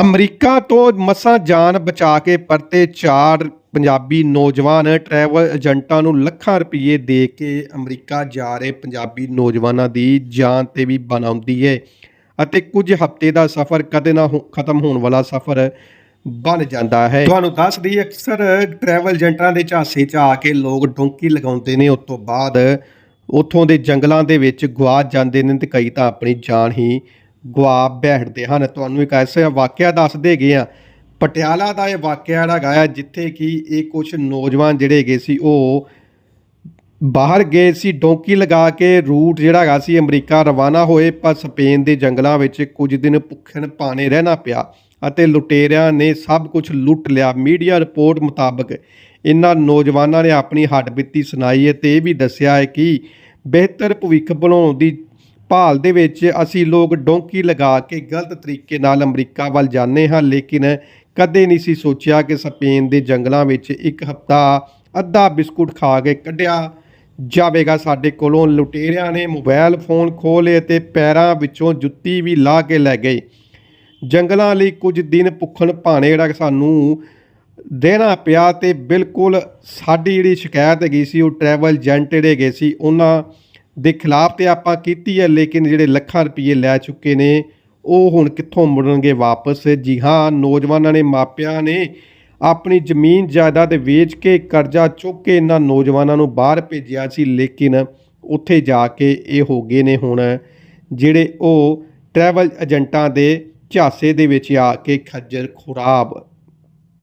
America ਤੋਂ ਮਸਾਂ ਜਾਨ ਬਚਾ ਕੇ ਪਰਤੇ ਚਾਰ ਪੰਜਾਬੀ ਨੌਜਵਾਨ ਟਰੈਵਲ ਏਜੰਟਾਂ ਨੂੰ ਲੱਖਾਂ ਰੁਪਏ ਦੇ ਕੇ ਅਮਰੀਕਾ ਜਾ ਰਹੇ ਪੰਜਾਬੀ ਨੌਜਵਾਨਾਂ ਦੀ ਜਾਨ ਤੇ ਵੀ ਬਣਾਉਂਦੀ ਹੈ ਅਤੇ ਕੁਝ ਹਫ਼ਤੇ ਦਾ ਸਫ਼ਰ ਕਦੇ ਨਾ ਹੋ- ਖਤਮ ਹੋਣ ਵਾਲਾ ਸਫ਼ਰ ਬਣ ਜਾਂਦਾ ਹੈ। ਤੁਹਾਨੂੰ ਦੱਸ ਦਈਏ ਅਕਸਰ ਟਰੈਵਲ ਏਜੰਟਾਂ ਦੇ ਝਾਂਸੇ 'ਚ ਆ ਕੇ ਲੋਕ ਡੋਂਕੀ ਲਗਾਉਂਦੇ ਨੇ, ਉਸ ਤੋਂ ਬਾਅਦ ਉੱਥੋਂ ਦੇ ਜੰਗਲਾਂ ਦੇ ਵਿੱਚ ਗੁਆਚ ਜਾਂਦੇ ਨੇ ਤੇ ਕਈ ਤਾਂ ਆਪਣੀ ਜਾਨ ਹੀ ਗਵਾ ਬੈਠਦੇ ਹਨ। ਤੁਹਾਨੂੰ ਇੱਕ ਐਸਾ ਵਾਕਿਆ ਦੱਸਦੇ ਗਏ ਆ ਪਟਿਆਲਾ ਦਾ ਇਹ ਵਾਕਿਆ ਜਿਹੜਾ ਹੈਗਾ ਆ ਜਿੱਥੇ ਕਿ ਇਹ ਕੁਝ ਨੌਜਵਾਨ ਜਿਹੜੇ ਹੈਗੇ ਸੀ, ਉਹ ਬਾਹਰ ਗਏ ਸੀ, ਡੋਂਕੀ ਲਗਾ ਕੇ ਰੂਟ ਜਿਹੜਾ ਹੈਗਾ ਸੀ, ਅਮਰੀਕਾ ਰਵਾਨਾ ਹੋਏ, ਪਰ ਸਪੇਨ ਦੇ ਜੰਗਲਾਂ ਵਿੱਚ ਕੁਝ ਦਿਨ ਭੁੱਖਣ ਪਾਣੇ ਰਹਿਣਾ ਪਿਆ ਅਤੇ ਲੁਟੇਰਿਆਂ ਨੇ ਸਭ ਕੁਝ ਲੁੱਟ ਲਿਆ। ਮੀਡੀਆ ਰਿਪੋਰਟ ਮੁਤਾਬਕ ਇਨ੍ਹਾਂ ਨੌਜਵਾਨਾਂ ਨੇ ਆਪਣੀ ਹੱਡਬੀਤੀ ਸੁਣਾਈ ਹੈ ਤੇ ਇਹ ਵੀ ਦੱਸਿਆ ਹੈ ਕਿ ਬਿਹਤਰ ਭਵਿੱਖ ਬਣਾਉਣ ਦੀ ਭਾਲ ਦੇ ਵਿੱਚ ਅਸੀਂ ਲੋਕ ਡੋਂਕੀ ਲਗਾ ਕੇ ਗਲਤ ਤਰੀਕੇ ਨਾਲ ਅਮਰੀਕਾ ਵੱਲ ਜਾਂਦੇ ਹਾਂ, ਲੇਕਿਨ ਕਦੇ ਨਹੀਂ ਸੀ ਸੋਚਿਆ ਕਿ ਸਪੇਨ ਦੇ ਜੰਗਲਾਂ ਵਿੱਚ ਇੱਕ ਹਫ਼ਤਾ ਅੱਧਾ ਬਿਸਕੁਟ ਖਾ ਕੇ ਕੱਢਿਆ ਜਾਵੇਗਾ। ਸਾਡੇ ਕੋਲੋਂ ਲੁਟੇਰਿਆਂ ਨੇ ਮੋਬਾਈਲ ਫੋਨ ਖੋਹ ਲਏ ਤੇ ਪੈਰਾਂ ਵਿੱਚੋਂ ਜੁੱਤੀ ਵੀ ਲਾ ਕੇ ਲੈ ਗਏ। ਜੰਗਲਾਂ ਲਈ ਕੁਝ ਦਿਨ ਭੁੱਖਣ ਭਾਣੇ ਜਿਹੜਾ ਸਾਨੂੰ ਦੇਣਾ ਪਿਆ ਤੇ ਬਿਲਕੁਲ ਸਾਡੀ ਜਿਹੜੀ ਸ਼ਿਕਾਇਤ ਹੈਗੀ ਸੀ, ਉਹ ਟਰੈਵਲ ਏਜੰਟ ਜਿਹੜੇ ਹੈਗੇ ਸੀ, ਉਹਨਾਂ ਦੇ ਖਿਲਾਫ ਤੇ ਆਪਾਂ ਕੀਤੀ ਹੈ, ਲੇਕਿਨ ਜਿਹੜੇ ਲੱਖਾਂ ਰੁਪਏ ਲੈ ਚੁੱਕੇ ਨੇ, ਉਹ ਹੁਣ ਕਿੱਥੋਂ ਮੁੜਨਗੇ ਵਾਪਸ? ਜੀ ਹਾਂ, ਨੌਜਵਾਨਾਂ ਨੇ ਮਾਪਿਆਂ ਨੇ ਆਪਣੀ ਜ਼ਮੀਨ, ਜਾਇਦਾਦ ਵੇਚ ਕੇ ਕਰਜ਼ਾ ਚੁੱਕ ਕੇ ਇਹਨਾਂ ਨੌਜਵਾਨਾਂ ਨੂੰ ਬਾਹਰ ਭੇਜਿਆ ਸੀ, ਲੇਕਿਨ ਉੱਥੇ ਜਾ ਕੇ ਇਹ ਹੋ ਗਏ ਨੇ ਹੁਣ ਜਿਹੜੇ ਉਹ ਟਰੈਵਲ ਏਜੰਟਾਂ ਦੇ ਝਾਸੇ ਦੇ ਵਿੱਚ ਆ ਕੇ ਖੱਜਰ ਖੁਰਾਬ।